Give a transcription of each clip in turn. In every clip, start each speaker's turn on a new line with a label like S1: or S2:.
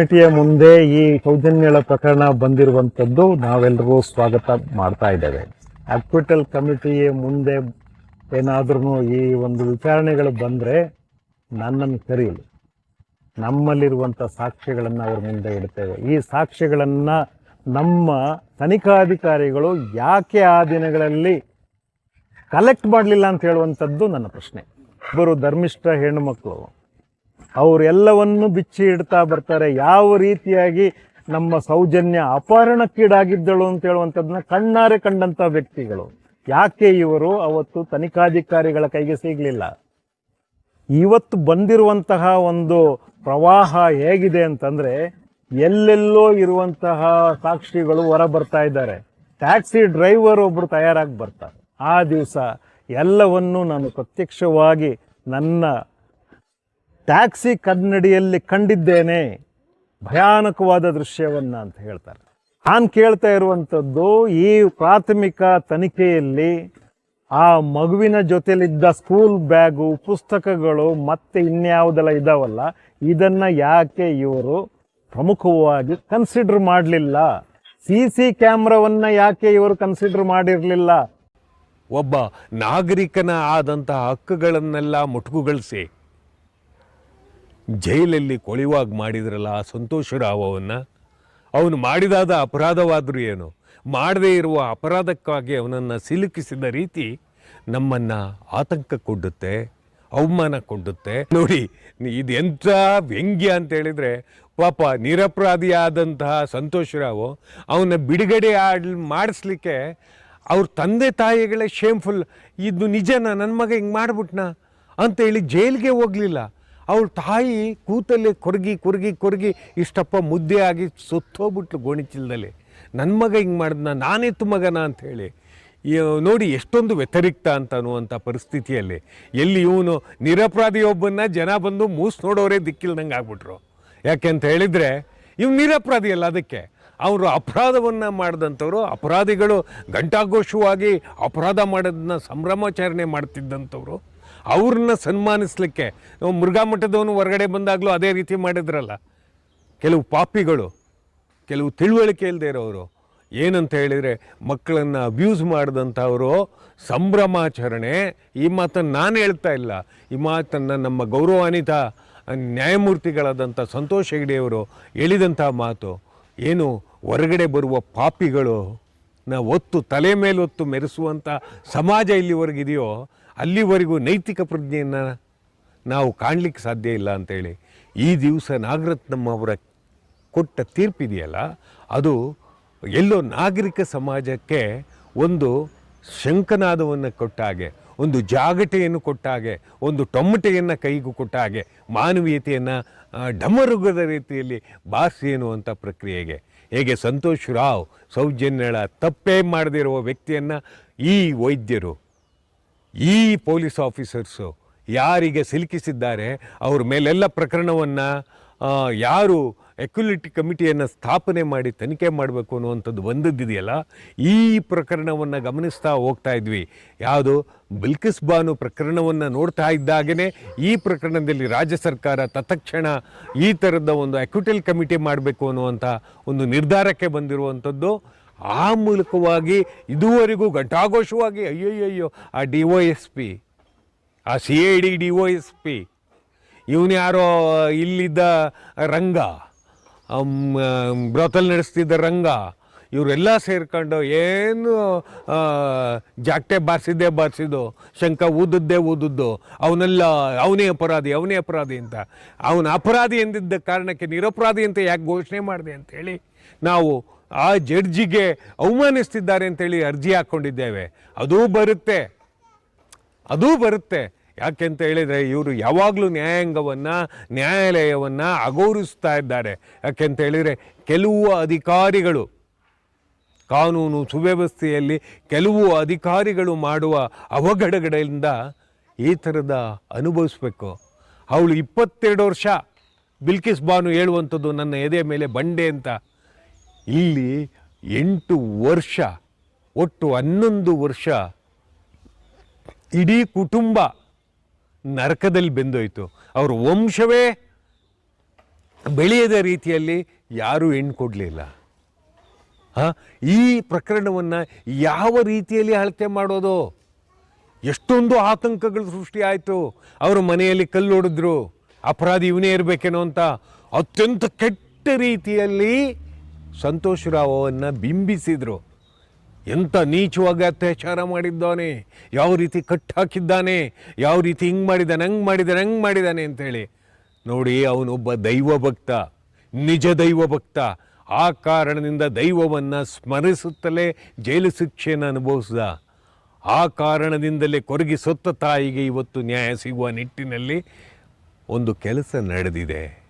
S1: ಕಮಿಟಿಯ ಮುಂದೆ ಈ ಸೌಜನ್ಯಗಳ ಪ್ರಕರಣ ಬಂದಿರುವಂತದ್ದು ನಾವೆಲ್ಲರೂ ಸ್ವಾಗತ ಮಾಡ್ತಾ ಇದ್ದೇವೆ. ಆಕ್ವಿಟಲ್ ಕಮಿಟಿಯ ಮುಂದೆ ಏನಾದ್ರೂ ಈ ಒಂದು ವಿಚಾರಣೆಗಳು ಬಂದ್ರೆ ನನ್ನನ್ನು ಕರೆಯಲು ನಮ್ಮಲ್ಲಿರುವಂಥ ಸಾಕ್ಷ್ಯಗಳನ್ನ ಅವ್ರ ಮುಂದೆ ಇಡ್ತೇವೆ. ಈ ಸಾಕ್ಷ್ಯಗಳನ್ನು ನಮ್ಮ ತನಿಖಾಧಿಕಾರಿಗಳು ಯಾಕೆ ಆ ದಿನಗಳಲ್ಲಿ ಕಲೆಕ್ಟ್ ಮಾಡಲಿಲ್ಲ ಅಂತ ಹೇಳುವಂಥದ್ದು ನನ್ನ ಪ್ರಶ್ನೆ. ಇಬ್ಬರು ಧರ್ಮಿಷ್ಠ ಹೆಣ್ಣು ಮಕ್ಕಳು. ಅವರೆಲ್ಲವನ್ನು ಬಿಚ್ಚಿ ಇಡ್ತಾ ಬರ್ತಾರೆ. ಯಾವ ರೀತಿಯಾಗಿ ನಮ್ಮ ಸೌಜನ್ಯ ಅಪಹರಣಕ್ಕೀಡಾಗಿದ್ದಳು ಅಂತ ಹೇಳುವಂಥದ್ದನ್ನ ಕಣ್ಣಾರೆ ಕಂಡಂತ ವ್ಯಕ್ತಿಗಳು. ಯಾಕೆ ಇವರು ಅವತ್ತು ತನಿಖಾಧಿಕಾರಿಗಳ ಕೈಗೆ ಸಿಗಲಿಲ್ಲ? ಇವತ್ತು ಬಂದಿರುವಂತಹ ಒಂದು ಪ್ರವಾಹ ಹೇಗಿದೆ ಅಂತಂದ್ರೆ ಎಲ್ಲೆಲ್ಲೋ ಇರುವಂತಹ ಸಾಕ್ಷಿಗಳು ಹೊರ ಬರ್ತಾ ಇದ್ದಾರೆ. ಟ್ಯಾಕ್ಸಿ ಡ್ರೈವರ್ ಒಬ್ರು ತಯಾರಾಗಿ ಬರ್ತಾರೆ. ಆ ದಿವಸ ಎಲ್ಲವನ್ನು ನಾನು ಪ್ರತ್ಯಕ್ಷವಾಗಿ ನನ್ನ ಟ್ಯಾಕ್ಸಿ ಕನ್ನಡಿಯಲ್ಲಿ ಕಂಡಿದ್ದೇನೆ. ಭಯಾನಕವಾದ ದೃಶ್ಯವನ್ನ ಅಂತ ಹೇಳ್ತಾರೆ. ನಾನು ಕೇಳ್ತಾ ಇರುವಂಥದ್ದು ಈ ಪ್ರಾಥಮಿಕ ತನಿಖೆಯಲ್ಲಿ ಆ ಮಗುವಿನ ಜೊತೆಯಲ್ಲಿದ್ದ ಸ್ಕೂಲ್ ಬ್ಯಾಗು, ಪುಸ್ತಕಗಳು ಮತ್ತೆ ಇನ್ಯಾವುದೆಲ್ಲ ಇದಾವಲ್ಲ, ಇದನ್ನ ಯಾಕೆ ಇವರು ಪ್ರಮುಖವಾಗಿ ಕನ್ಸಿಡರ್ ಮಾಡಲಿಲ್ಲ? ಸಿ ಸಿ ಕ್ಯಾಮ್ರಾವನ್ನು ಯಾಕೆ ಇವರು ಕನ್ಸಿಡರ್ ಮಾಡಿರಲಿಲ್ಲ?
S2: ಒಬ್ಬ ನಾಗರಿಕನ ಆದಂತಹ ಹಕ್ಕುಗಳನ್ನೆಲ್ಲ ಮುಟುಕುಗೊಳಿಸಿ ಜೈಲಲ್ಲಿ ಕೊಳಿವಾಗಿ ಮಾಡಿದ್ರಲ್ಲ, ಆ ಸಂತೋಷ ರಾವ್ ಅವನ್ನ ಅವನು ಮಾಡಿದಾದ ಅಪರಾಧವಾದರೂ ಏನು? ಮಾಡದೇ ಇರುವ ಅಪರಾಧಕ್ಕಾಗಿ ಅವನನ್ನು ಸಿಲುಕಿಸಿದ ರೀತಿ ನಮ್ಮನ್ನು ಆತಂಕಕ್ಕೊಡ್ಡುತ್ತೆ ಅವಮಾನ ಕೊಡುತ್ತೆ. ನೋಡಿ ಇದು ಎಂಥ ವ್ಯಂಗ್ಯ ಅಂತ ಹೇಳಿದರೆ, ಪಾಪ ನಿರಪರಾಧಿಯಾದಂತಹ ಸಂತೋಷ್ ರಾವ್ ಅವನ ಬಿಡುಗಡೆ ಆಡ್, ಮಾಡಿಸ್ಲಿಕ್ಕೆ ಅವ್ರ ತಂದೆ ತಾಯಿಗಳೇ ಶೇಮ್ಫುಲ್ ಇದು ನಿಜನ? ನನ್ನ ಮಗ ಹಿಂಗೆ ಮಾಡ್ಬಿಟ್ನಾ? ಅಂತೇಳಿ ಜೈಲಿಗೆ ಹೋಗಲಿಲ್ಲ. ಅವಳ ತಾಯಿ ಕೂತಲ್ಲೇ ಕೊರಗಿ ಕೊರಗಿ ಕೊರಗಿ, ಇಷ್ಟಪ್ಪ ಮುದ್ದೆ ಆಗಿ ಸುತ್ತೋಗ್ಬಿಟ್ಲು ಗೋಣಿಚೀಲದಲ್ಲಿ ನನ್ನ ಮಗ ಹಿಂಗೆ ಮಾಡಿದ್ನ ನಾನೆತ್ತು ಮಗನ ಅಂಥೇಳಿ ನೋಡಿ ಎಷ್ಟೊಂದು ವ್ಯತಿರಿಕ್ತ ಅಂತ ಅನ್ನುವಂಥ ಪರಿಸ್ಥಿತಿಯಲ್ಲಿ ಎಲ್ಲಿ ಇವನು ನಿರಪರಾಧಿಯೊಬ್ಬನ್ನ ಜನ ಬಂದು ಮೂಸ್ ನೋಡೋರೇ ದಿಕ್ಕಿಲ್ದಂಗೆ ಆಗ್ಬಿಟ್ರು. ಯಾಕೆ ಅಂತ ಹೇಳಿದರೆ, ಇವ್ನು ನಿರಪರಾಧಿ ಅಲ್ಲ ಅದಕ್ಕೆ. ಅವರು ಅಪರಾಧವನ್ನು ಮಾಡಿದಂಥವ್ರು, ಅಪರಾಧಿಗಳು ಗಂಟಾಘೋಷವಾಗಿ ಅಪರಾಧ ಮಾಡೋದನ್ನ ಸಂಭ್ರಮಾಚರಣೆ ಮಾಡ್ತಿದ್ದಂಥವ್ರು. ಅವ್ರನ್ನ ಸನ್ಮಾನಿಸ್ಲಿಕ್ಕೆ ಮುರುಘಾ ಮಠದವನು ಹೊರಗಡೆ ಬಂದಾಗಲೂ ಅದೇ ರೀತಿ ಮಾಡಿದ್ರಲ್ಲ. ಕೆಲವು ಪಾಪಿಗಳು, ಕೆಲವು ತಿಳುವಳಿಕೆ ಇಲ್ಲದೆ ಇರೋರು, ಏನಂತ ಹೇಳಿದರೆ ಮಕ್ಕಳನ್ನು ಅಬ್ಯೂಸ್ ಮಾಡಿದಂಥವರು ಸಂಭ್ರಮಾಚರಣೆ, ಈ ಮಾತನ್ನು ನಾನು ಹೇಳ್ತಾ ಇಲ್ಲ. ಈ ಮಾತನ್ನು ನಮ್ಮ ಗೌರವಾನ್ವಿತ ನ್ಯಾಯಮೂರ್ತಿಗಳಾದಂಥ ಸಂತೋಷ್ ಹೆಗಡೆಯವರು ಹೇಳಿದಂಥ ಮಾತು, ಏನು ಹೊರಗಡೆ ಬರುವ ಪಾಪಿಗಳು ನ ಒತ್ತು ತಲೆ ಮೇಲೆ ಒತ್ತು ಮೆರೆಸುವಂಥ ಸಮಾಜ ಇಲ್ಲಿವರೆಗಿದೆಯೋ ಅಲ್ಲಿವರೆಗೂ ನೈತಿಕ ಪ್ರಜ್ಞೆಯನ್ನು ನಾವು ಕಾಣಲಿಕ್ಕೆ ಸಾಧ್ಯ ಇಲ್ಲ ಅಂತೇಳಿ ಈ ದಿವಸ ನಾಗರತ್ನಮ್ಮ ಅವರ ಕೊಟ್ಟ ತೀರ್ಪಿದೆಯಲ್ಲ, ಅದು ಎಲ್ಲೋ ನಾಗರಿಕ ಸಮಾಜಕ್ಕೆ ಒಂದು ಶಂಕನಾದವನ್ನು ಕೊಟ್ಟ ಹಾಗೆ, ಒಂದು ಜಾಗಟೆಯನ್ನು ಕೊಟ್ಟ ಹಾಗೆ, ಒಂದು ಟೊಮಟೆಯನ್ನು ಕೈಗೂ ಕೊಟ್ಟ ಹಾಗೆ, ಮಾನವೀಯತೆಯನ್ನು ಡಮರುಗದ ರೀತಿಯಲ್ಲಿ ಬಾರಿಸಿ ಎನ್ನುವಂಥ ಪ್ರಕ್ರಿಯೆಗೆ. ಹೇಗೆ ಸಂತೋಷ್ ರಾವ್ ಸೌಜನ್ಯಳ ತಪ್ಪೇ ಮಾಡದಿರುವ ವ್ಯಕ್ತಿಯನ್ನು ಈ ವೈದ್ಯರು ಈ ಪೊಲೀಸ್ ಆಫೀಸರ್ಸು ಯಾರಿಗೆ ಸಿಲುಕಿಸಿದ್ದಾರೆ, ಅವ್ರ ಮೇಲೆಲ್ಲ ಪ್ರಕರಣವನ್ನು ಯಾರು ಎಕ್ಯುಲಿಟಿ ಕಮಿಟಿಯನ್ನು ಸ್ಥಾಪನೆ ಮಾಡಿ ತನಿಖೆ ಮಾಡಬೇಕು ಅನ್ನುವಂಥದ್ದು ಬಂದದ್ದಿದೆಯಲ್ಲ ಈ ಪ್ರಕರಣವನ್ನು ಗಮನಿಸ್ತಾ ಹೋಗ್ತಾ ಇದ್ವಿ. ಯಾವುದು? ಬಿಲ್ಕಿಸ್ ಬಾನು ಪ್ರಕರಣವನ್ನು ನೋಡ್ತಾ ಇದ್ದಾಗೇ ಈ ಪ್ರಕರಣದಲ್ಲಿ ರಾಜ್ಯ ಸರ್ಕಾರ ತತ್ಕ್ಷಣ ಈ ಥರದ ಒಂದು ಎಕ್ಯುಟಲ್ ಕಮಿಟಿ ಮಾಡಬೇಕು ಅನ್ನುವಂಥ ಒಂದು ನಿರ್ಧಾರಕ್ಕೆ ಬಂದಿರುವಂಥದ್ದು. ಆ ಮೂಲಕವಾಗಿ ಇದುವರೆಗೂ ಘಂಟಾಘೋಷವಾಗಿ ಅಯ್ಯೋ ಆ ಡಿ ಒ ಎಸ್ ಪಿ, ಆ C I D D O S P, ಇವನು ಯಾರೋ ಇಲ್ಲಿದ್ದ ರಂಗ ಬ್ರೋತಲ್ ನಡೆಸ್ತಿದ್ದ ರಂಗ ಇವರೆಲ್ಲ ಸೇರ್ಕೊಂಡು ಏನು ಜಾಕ್ಟೆ ಬಾರಿಸಿದ್ದೆ ಬಾರಿಸಿದ್ದು ಶಂಕ ಊದದ್ದೇ ಊದದ್ದು, ಅವನೆಲ್ಲ, ಅವನೇ ಅಪರಾಧಿ ಅವನೇ ಅಪರಾಧಿ ಅಂತ. ಅವನ ಅಪರಾಧಿ ಎಂದಿದ್ದ ಕಾರಣಕ್ಕೆ ನಿರಪರಾಧಿ ಅಂತ ಯಾಕೆ ಘೋಷಣೆ ಮಾಡಿದೆ ಅಂತೇಳಿ ನಾವು ಆ ಜಡ್ಜಿಗೆ ಅವಮಾನಿಸ್ತಿದ್ದಾರೆ ಅಂತೇಳಿ ಅರ್ಜಿ ಹಾಕ್ಕೊಂಡಿದ್ದೇವೆ. ಅದೂ ಬರುತ್ತೆ. ಅದೂ ಬರುತ್ತೆ. ಯಾಕೆ ಅಂತ ಹೇಳಿದರೆ ಇವರು ಯಾವಾಗಲೂ ನ್ಯಾಯಾಂಗವನ್ನು, ನ್ಯಾಯಾಲಯವನ್ನು ಅಗೌರವಿಸ್ತಾ ಇದ್ದಾರೆ. ಯಾಕೆ ಅಂತ ಹೇಳಿದರೆ ಕೆಲವು ಅಧಿಕಾರಿಗಳು ಕಾನೂನು ಸುವ್ಯವಸ್ಥೆಯಲ್ಲಿ ಕೆಲವು ಅಧಿಕಾರಿಗಳು ಮಾಡುವ ಅವಘಡಗಳಿಂದ ಈ ಥರದ ಅನುಭವಿಸ್ಬೇಕು. ಅವಳು ಇಪ್ಪತ್ತೆರಡು ವರ್ಷ ಬಿಲ್ಕಿಸ್ ಬಾನು ಹೇಳುವಂಥದ್ದು ನನ್ನ ಎದೆ ಮೇಲೆ ಬಂಡೆ ಅಂತ. ಇಲ್ಲಿ ಎಂಟು ವರ್ಷ, ಒಟ್ಟು ಹನ್ನೊಂದು ವರ್ಷ ಇಡೀ ಕುಟುಂಬ ನರಕದಲ್ಲಿ ಬೆಂದೋಯ್ತು. ಅವ್ರ ವಂಶವೇ ಬೆಳೆಯದ ರೀತಿಯಲ್ಲಿ ಯಾರೂ ಹೆಣ್ಣು ಕೊಡಲಿಲ್ಲ. ಈ ಪ್ರಕರಣವನ್ನು ಯಾವ ರೀತಿಯಲ್ಲಿ ಅಳತೆ ಮಾಡೋದು? ಎಷ್ಟೊಂದು ಆತಂಕಗಳು ಸೃಷ್ಟಿ ಆಯಿತು. ಅವರ ಮನೆಯಲ್ಲಿ ಕಲ್ಲು ಹೊಡೆದ್ರು. ಅಪರಾಧಿ ಇವನೇ ಇರಬೇಕೇನೋ ಅಂತ ಅತ್ಯಂತ ಕೆಟ್ಟ ರೀತಿಯಲ್ಲಿ ಸಂತೋಷ್ ರಾವನ್ನು ಬಿಂಬಿಸಿದರು. ಎಂಥ ನೀಚವಾಗಿ ಅತ್ಯಾಚಾರ ಮಾಡಿದ್ದಾನೆ. ಯಾವ ರೀತಿ ಕಟ್ ಹಾಕಿದ್ದಾನೆ. ಯಾವ ರೀತಿ ಹಿಂಗೆ ಮಾಡಿದ್ದಾನೆ ಹಂಗೆ ಮಾಡಿದ್ದಾನೆ ಹಂಗೆ ಮಾಡಿದ್ದಾನೆ ಅಂತೇಳಿ. ನೋಡಿ, ಅವನೊಬ್ಬ ದೈವ ಭಕ್ತ ನಿಜ ದೈವ ಭಕ್ತ ಆ ಕಾರಣದಿಂದ ದೈವವನ್ನು ಸ್ಮರಿಸುತ್ತಲೇ ಜೈಲು ಶಿಕ್ಷೆಯನ್ನು ಅನುಭವಿಸಿದ. ಆ ಕಾರಣದಿಂದಲೇ ಕೊರಗಿ ಸೊತ್ತ ತಾಯಿಗೆ ಇವತ್ತು ನ್ಯಾಯ ಸಿಗುವ ನಿಟ್ಟಿನಲ್ಲಿ ಒಂದು ಕೆಲಸ ನಡೆದಿದೆ.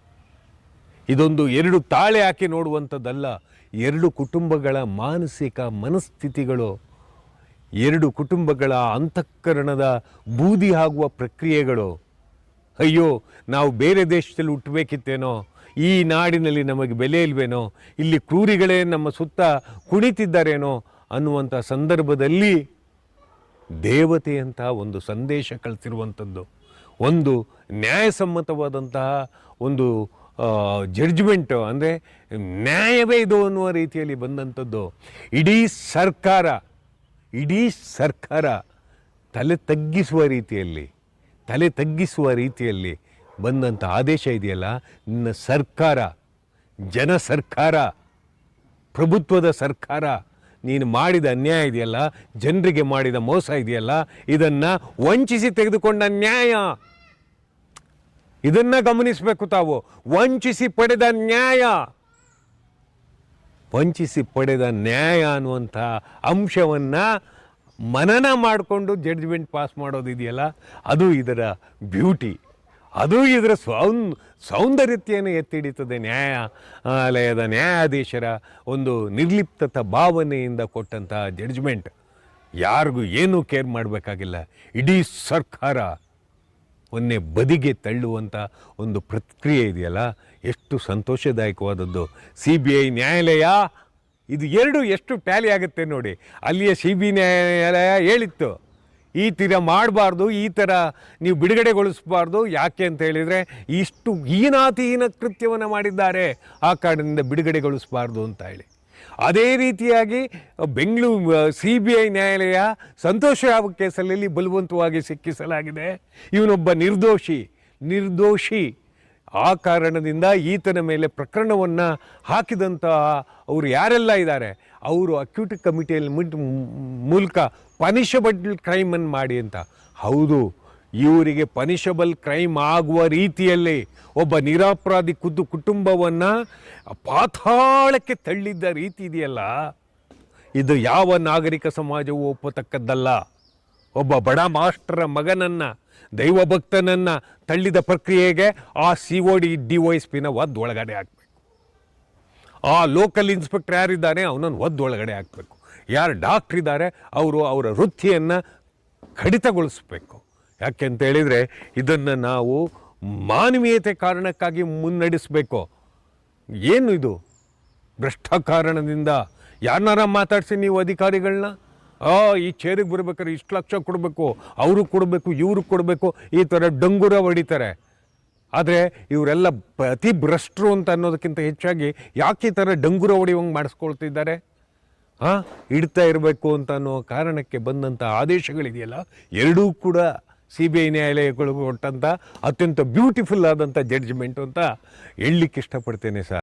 S2: ಇದೊಂದು ಎರಡು ತಾಳೆ ಹಾಕಿ ನೋಡುವಂಥದ್ದಲ್ಲ, ಎರಡು ಕುಟುಂಬಗಳ ಮಾನಸಿಕ ಮನಸ್ಥಿತಿಗಳು, ಎರಡು ಕುಟುಂಬಗಳ ಅಂತಃಕರಣದ ಬೂದಿ ಆಗುವ ಪ್ರಕ್ರಿಯೆಗಳು. ಅಯ್ಯೋ, ನಾವು ಬೇರೆ ದೇಶದಲ್ಲಿ ಹುಟ್ಟಬೇಕಿತ್ತೇನೋ? ಈ ನಾಡಿನಲ್ಲಿ ನಮಗೆ ಬೆಲೆ ಇಲ್ವೇನೋ, ಇಲ್ಲಿ ಕ್ರೂರಿಗಳೇ ನಮ್ಮ ಸುತ್ತ ಕುಣಿತಿದ್ದಾರೇನೋ ಅನ್ನುವಂಥ ಸಂದರ್ಭದಲ್ಲಿ ದೇವತೆಯಂತಹ ಒಂದು ಸಂದೇಶ ಕಳಿಸಿರುವಂಥದ್ದು. ಒಂದು ನ್ಯಾಯಸಮ್ಮತವಾದಂತಹ ಒಂದು ಜಡ್ಜ್ಮೆಂಟು ಅಂದರೆ ನ್ಯಾಯವೇ ಇದು ಅನ್ನುವ ರೀತಿಯಲ್ಲಿ ಬಂದಂಥದ್ದು. ಇಡೀ ಸರ್ಕಾರ ಇಡೀ ಸರ್ಕಾರ ತಲೆ ತಗ್ಗಿಸುವ ರೀತಿಯಲ್ಲಿ, ತಲೆ ತಗ್ಗಿಸುವ ರೀತಿಯಲ್ಲಿ ಬಂದಂಥ ಆದೇಶ ಇದೆಯಲ್ಲ, ನಿನ್ನ ಸರ್ಕಾರ, ಜನ ಸರ್ಕಾರ, ಪ್ರಭುತ್ವದ ಸರ್ಕಾರ, ನೀನು ಮಾಡಿದ ಅನ್ಯಾಯ ಇದೆಯಲ್ಲ, ಜನರಿಗೆ ಮಾಡಿದ ಮೋಸ ಇದೆಯಲ್ಲ, ಇದನ್ನು ವಂಚಿಸಿ ತೆಗೆದುಕೊಂಡ ನ್ಯಾಯ. ಇದನ್ನು ಗಮನಿಸಬೇಕು ತಾವು. ವಂಚಿಸಿ ಪಡೆದ ನ್ಯಾಯ. ವಂಚಿಸಿ ಪಡೆದ ನ್ಯಾಯ ಅನ್ನುವಂಥ ಅಂಶವನ್ನು ಮನನ ಮಾಡಿಕೊಂಡು ಜಡ್ಜ್ಮೆಂಟ್ ಪಾಸ್ ಮಾಡೋದಿದೆಯಲ್ಲ, ಅದು ಇದರ ಬ್ಯೂಟಿ ಅದು ಇದರ ಸೌನ್, ಸೌಂದರ್ಯತೆಯನ್ನು ಎತ್ತಿಡಿತದೆ ನ್ಯಾಯಾಲಯದ ನ್ಯಾಯಾಧೀಶರ ಒಂದು ನಿರ್ಲಿಪ್ತತ ಭಾವನೆಯಿಂದ ಕೊಟ್ಟಂತಹ ಜಡ್ಜ್ಮೆಂಟ್ ಯಾರಿಗೂ ಏನೂ ಕೇರ್ ಮಾಡಬೇಕಾಗಿಲ್ಲ. ಇಡೀ ಸರ್ಕಾರ ಒಂದೇ ಬದಿಗೆ ತಳ್ಳುವಂಥ ಒಂದು ಪ್ರತಿಕ್ರಿಯೆ ಇದೆಯಲ್ಲ? ಎಷ್ಟು ಸಂತೋಷದಾಯಕವಾದದ್ದು. ಸಿ ಬಿ ಐ ನ್ಯಾಯಾಲಯ, ಇದು ಎರಡು ಎಷ್ಟು ಟ್ಯಾಲಿ ಆಗುತ್ತೆ ನೋಡಿ. ಅಲ್ಲಿಯ ಸಿ ಬಿ ನ್ಯಾಯಾಲಯ ಹೇಳಿತ್ತು. ಈ ಥರ ಮಾಡಬಾರ್ದು, ಈ ಥರ ನೀವು ಬಿಡುಗಡೆಗೊಳಿಸಬಾರ್ದು. ಯಾಕೆ ಅಂತ ಹೇಳಿದರೆ, ಇಷ್ಟು ಹೀನಾತಿಹೀನ ಕೃತ್ಯವನ್ನು ಮಾಡಿದ್ದಾರೆ, ಆ ಕಾರಣದಿಂದ ಬಿಡುಗಡೆಗೊಳಿಸಬಾರ್ದು ಅಂತ ಹೇಳಿ. ಅದೇ ರೀತಿಯಾಗಿ ಬೆಂಗಳೂರು ಸಿ ಬಿ ಐ ನ್ಯಾಯಾಲಯ ಸಂತೋಷ ಯಾವ ಕೇಸಲ್ಲಿ ಬಲವಂತವಾಗಿ ಸಿಕ್ಕಿಸಲಾಗಿದೆ. ಇವನೊಬ್ಬ ನಿರ್ದೋಷಿ ನಿರ್ದೋಷಿ. ಆ ಕಾರಣದಿಂದ ಈತನ ಮೇಲೆ ಪ್ರಕರಣವನ್ನು ಹಾಕಿದಂತಹ ಅವರು ಯಾರೆಲ್ಲ ಇದ್ದಾರೆ? ಅವರು ಅಕ್ಯೂಟ್ ಕಮಿಟಿಯಲ್ಲಿ ಮುಟ್ ಮೂಲಕ ಪನಿಷಬಲ್ ಕ್ರೈಮನ್ನು ಮಾಡಿ ಅಂತ. ಹೌದು, ಇವರಿಗೆ ಪನಿಷಬಲ್ ಕ್ರೈಮ್ ಆಗುವ ರೀತಿಯಲ್ಲಿ ಒಬ್ಬ ನಿರಾಪರಾಧಿ ಖುದ್ದು ಕುಟುಂಬವನ್ನು ಪಾತಾಳಕ್ಕೆ ತಳ್ಳಿದ್ದ ರೀತಿ ಇದೆಯಲ್ಲ? ಇದು ಯಾವ ನಾಗರಿಕ ಸಮಾಜವೂ ಒಪ್ಪತಕ್ಕದ್ದಲ್ಲ. ಒಬ್ಬ ಬಡ ಮಾಸ್ಟರ ಮಗನನ್ನು, ದೈವಭಕ್ತನನ್ನು ತಳ್ಳಿದ ಪ್ರಕ್ರಿಯೆಗೆ ಆ C O D D Y ಪಿನ ಒಳಗಡೆ ಹಾಕಬೇಕು ಆ ಲೋಕಲ್ ಇನ್ಸ್ಪೆಕ್ಟರ್ ಯಾರಿದ್ದಾನೆ ಅವನನ್ನು ಒದ್ದು ಒಳಗಡೆ ಹಾಕಬೇಕು. ಯಾರು ಡಾಕ್ಟ್ರ್ ಇದ್ದಾರೆ ಅವರು ಅವರ ವೃತ್ತಿಯನ್ನು ಕಡಿತಗೊಳಿಸ್ಬೇಕು. ಯಾಕೆ ಅಂತ ಹೇಳಿದರೆ ಇದನ್ನು ನಾವು ಮಾನವೀಯತೆ ಕಾರಣಕ್ಕಾಗಿ ಮುನ್ನಡೆಸಬೇಕು. ಏನು ಇದು? ಭ್ರಷ್ಟ ಕಾರಣದಿಂದ. ಯಾರನ್ನಾರ ಮಾತಾಡಿಸಿ ನೀವು ಅಧಿಕಾರಿಗಳನ್ನ? ಆ, ಈ ಚೇರಿಗೆ ಬರ್ಬೇಕಾದ್ರೆ ಇಷ್ಟು ಲಕ್ಷ ಕೊಡಬೇಕು, ಅವರು ಕೊಡಬೇಕು, ಇವರು ಕೊಡಬೇಕು, ಈ ಥರ ಡಂಗುರ ಹೊಡಿತಾರೆ. ಆದರೆ ಇವರೆಲ್ಲ ಅತಿ ಭ್ರಷ್ಟರು ಅಂತ ಅನ್ನೋದಕ್ಕಿಂತ ಹೆಚ್ಚಾಗಿ ಯಾಕೆ ಈ ಥರ ಡಂಗುರ ಹೊಡೆಯುವಂಗೆ ಮಾಡಿಸ್ಕೊಳ್ತಿದ್ದಾರೆ? ಹಾಂ? ಇಡ್ತಾ ಇರಬೇಕು ಅಂತ ಅನ್ನೋ ಕಾರಣಕ್ಕೆ ಬಂದಂಥ ಆದೇಶಗಳಿದೆಯಲ್ಲ, ಎರಡೂ ಕೂಡ ಸಿ ಬಿ ಐ ನ್ಯಾಯಾಲಯಗಳು ಕೊಟ್ಟಂಥ ಅತ್ಯಂತ ಬ್ಯೂಟಿಫುಲ್ ಆದಂಥ ಜಡ್ಜ್ಮೆಂಟು ಅಂತ ಹೇಳಲಿಕ್ಕೆ ಇಷ್ಟಪಡ್ತೇನೆ ಸರ್.